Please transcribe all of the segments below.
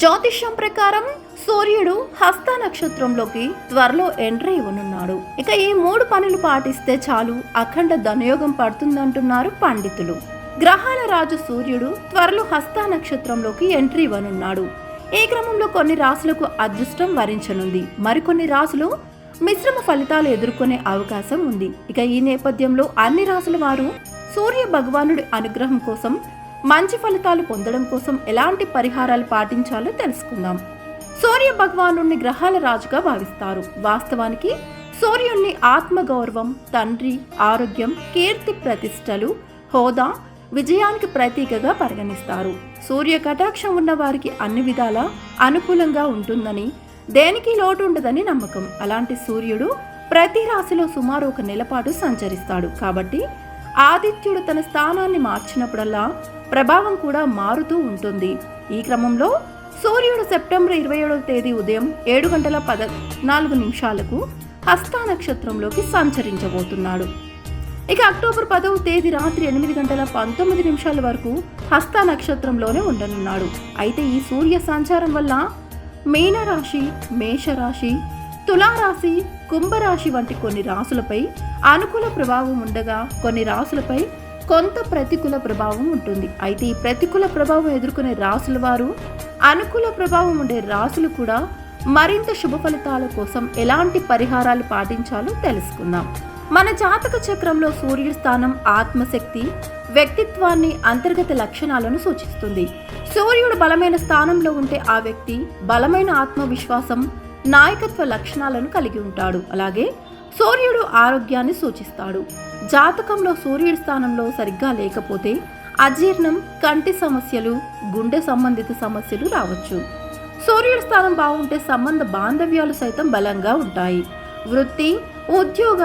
జ్యోతిష్యం ప్రకారం సూర్యుడు హస్త నక్షత్రంలోకి త్వరలో ఎంట్రీ ఇవ్వనున్నాడు. ఇక ఈ మూడు పనులు పాటిస్తే చాలు అఖండ ధనయోగం పడుతుందంటున్నారు పండితులు. గ్రహాల రాజు సూర్యుడు త్వరలో హస్త నక్షత్రంలోకి ఎంట్రీ ఇవ్వనున్నాడు. ఈ క్రమంలో కొన్ని రాశులకు అదృష్టం వరించనుంది. మరికొన్ని రాశులు మిశ్రమ ఫలితాలు ఎదుర్కొనే అవకాశం ఉంది. ఇక ఈ నేపథ్యంలో అన్ని రాశుల వారు సూర్య భగవానుడి అనుగ్రహం కోసం మంచి ఫలితాలు పొందడం కోసం ఎలాంటి పరిహారాలు పాటించాలో తెలుసుకుందాం. సూర్య భగవానుడిని గ్రహాల రాజుగా భావిస్తారు. వాస్తవానికి సూర్యుణ్ణి ఆత్మగౌరవం తండ్రి ఆరోగ్యం కీర్తి ప్రతిష్టలు హోదా విజయానికి ప్రతీకగా పరిగణిస్తారు. సూర్య కటాక్షం ఉన్న వారికి అన్ని విధాలా అనుకూలంగా ఉంటుందని దేనికి లోటు ఉండదని నమ్మకం. అలాంటి సూర్యుడు ప్రతి రాశిలో సుమారు ఒక నెలపాటు సంచరిస్తాడు. కాబట్టి ఆదిత్యుడు తన స్థానాన్ని మార్చినప్పుడల్లా ప్రభావం కూడా మారుతూ ఉంటుంది. ఈ క్రమంలో సూర్యుడు సెప్టెంబర్ ఇరవై ఏడవ తేదీ ఉదయం ఏడు గంటల పద్నాలుగు నిమిషాలకు హస్త నక్షత్రంలోకి సంచరించబోతున్నాడు. ఇక అక్టోబర్ పదవ తేదీ రాత్రి ఎనిమిది గంటల పంతొమ్మిది నిమిషాల వరకు హస్త నక్షత్రంలోనే ఉండనున్నాడు. అయితే ఈ సూర్య సంచారం వల్ల మీనరాశి మేషరాశి తులారాశి కుంభరాశి వంటి కొన్ని రాశులపై అనుకూల ప్రభావం ఉండగా కొన్ని రాశులపై కొంత ప్రతికూల ప్రభావం ఉంటుంది. అయితే ఈ ప్రతికూల ప్రభావం ఎదుర్కొనే రాసుల వారు అనుకూల ప్రభావం ఉండే రాశులు కూడా మరింత శుభ ఫలితాల కోసం ఎలాంటి పరిహారాలు పాటించాలో తెలుసుకుందాం. మన జాతక చక్రంలో సూర్యుడి స్థానం ఆత్మశక్తి వ్యక్తిత్వాన్ని అంతర్గత లక్షణాలను సూచిస్తుంది. సూర్యుడు బలమైన స్థానంలో ఉంటే ఆ వ్యక్తి బలమైన ఆత్మవిశ్వాసం నాయకత్వ లక్షణాలను కలిగి ఉంటాడు. అలాగే సూర్యుడు ఆరోగ్యాన్ని సూచిస్తాడు. జాతకంలో సూర్యుడి స్థానంలో సరిగ్గా లేకపోతే అజీర్ణం కంటి సమస్యలు గుండె సంబంధిత సమస్యలు రావచ్చు. సూర్యుడి స్థానం బాగుంటే సంబంధ బాంధవ్యాలు సైతం బలంగా ఉంటాయి. వృత్తి ఉద్యోగ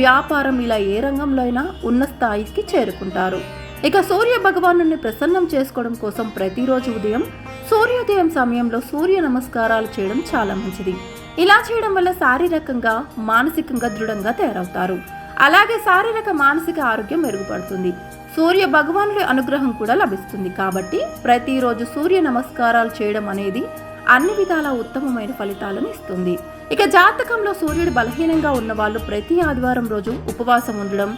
వ్యాపారం ఇలా ఏ రంగంలో అయినా ఉన్న స్థాయికి చేరుకుంటారు. ఇక సూర్య భగవాను ప్రసన్నం చేసుకోవడం కోసం ప్రతిరోజు ఉదయం సూర్యోదయం సమయంలో సూర్య నమస్కారాలు చేయడం చాలా మంచిది. ఇలా చేయడం వల్ల శారీరకంగా మానసికంగా దృఢంగా తయారవుతారు. అలాగే శారీరక మానసిక ఆరోగ్యం మెరుగుపడుతుంది. సూర్య భగవానుడి అనుగ్రహం కూడా లభిస్తుంది. కాబట్టి ప్రతిరోజు సూర్య నమస్కారాలు చేయడం అనేది అన్ని విధాల ఉత్తమమైన ఫలితాలను ఇస్తుంది. ఇక జాతకంలో సూర్యుడు బలహీనంగా ఉన్న వాళ్ళు ప్రతి ఆదివారం రోజు ఉపవాసం ఉండడం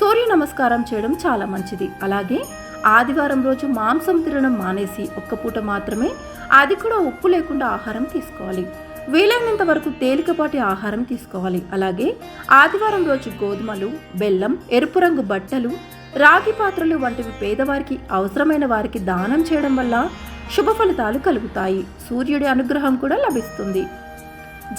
సూర్య నమస్కారం చేయడం చాలా మంచిది. అలాగే ఆదివారం రోజు మాంసం తినడం మానేసి ఒక్క పూట మాత్రమే అది కూడా ఉప్పు లేకుండా ఆహారం తీసుకోవాలి. వీలైనంత వరకు తేలికపాటి ఆహారం తీసుకోవాలి. అలాగే ఆదివారం రోజు గోధుమలు బెల్లం ఎరుపు రంగు బట్టలు రాగి పాత్రలు వంటివి పేదవారికి అవసరమైన వారికి దానం చేయడం వల్ల శుభ ఫలితాలు కలుగుతాయి. సూర్యుడి అనుగ్రహం కూడా లభిస్తుంది.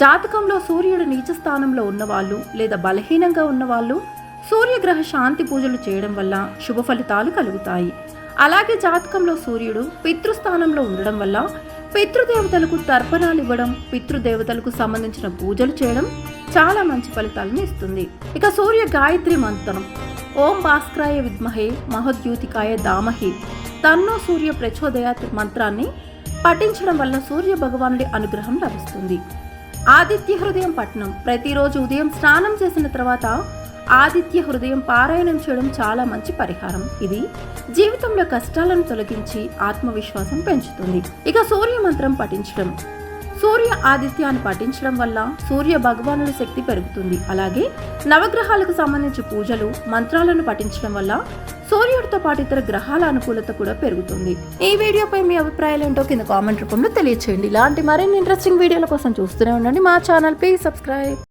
జాతకంలో సూర్యుడు నీచ స్థానంలో ఉన్నవాళ్ళు లేదా బలహీనంగా ఉన్నవాళ్ళు సూర్యగ్రహ శాంతి పూజలు చేయడం వల్ల శుభ ఫలితాలు కలుగుతాయి. అలాగే జాతకంలో సూర్యుడు పితృస్థానంలో ఉండడం వల్ల పితృదేవతలకు తర్పణాలు ఇవ్వడం పితృదేవతలకు సంబంధించిన పూజలు చేయడం చాలా మంచి ఫలితాలను ఇస్తుంది. ఇక సూర్య గాయత్రి మంత్రం. ఓం భాస్కరాయ విద్మహే మహోద్యూతికాయ దామహి తన్నో సూర్య ప్రచోదయ మంత్రాన్ని పఠించడం వల్ల సూర్య భగవానుడి అనుగ్రహం లభిస్తుంది. ఆదిత్య హృదయం పట్నం. ప్రతిరోజు ఉదయం స్నానం చేసిన తర్వాత ఆదిత్య హృదయం పారాయణం చేయడం చాలా మంచి పరిహారం. ఇది జీవితంలో కష్టాలను తొలగించి ఆత్మవిశ్వాసం పెంచుతుంది. ఇక సూర్య మంత్రం పఠించడం. సూర్య ఆదిత్యాన్ని పఠించడం వల్ల సూర్య భగవానుడి శక్తి పెరుగుతుంది. అలాగే నవగ్రహాలకు సంబంధించి పూజలు మంత్రాలను పఠించడం వల్ల సూర్యుడితో పాటు ఇతర గ్రహాల అనుకూలత కూడా పెరుగుతుంది. ఈ వీడియోపై మీ అభిప్రాయాలు ఏంటో కింద కామెంట్ రూపంలో తెలియచేయండి. ఇలాంటి మరిన్ని ఇంట్రెస్టింగ్ వీడియోల కోసం చూస్తూనే ఉండండి. మా ఛానల్ ప్లీజ్ సబ్స్క్రైబ్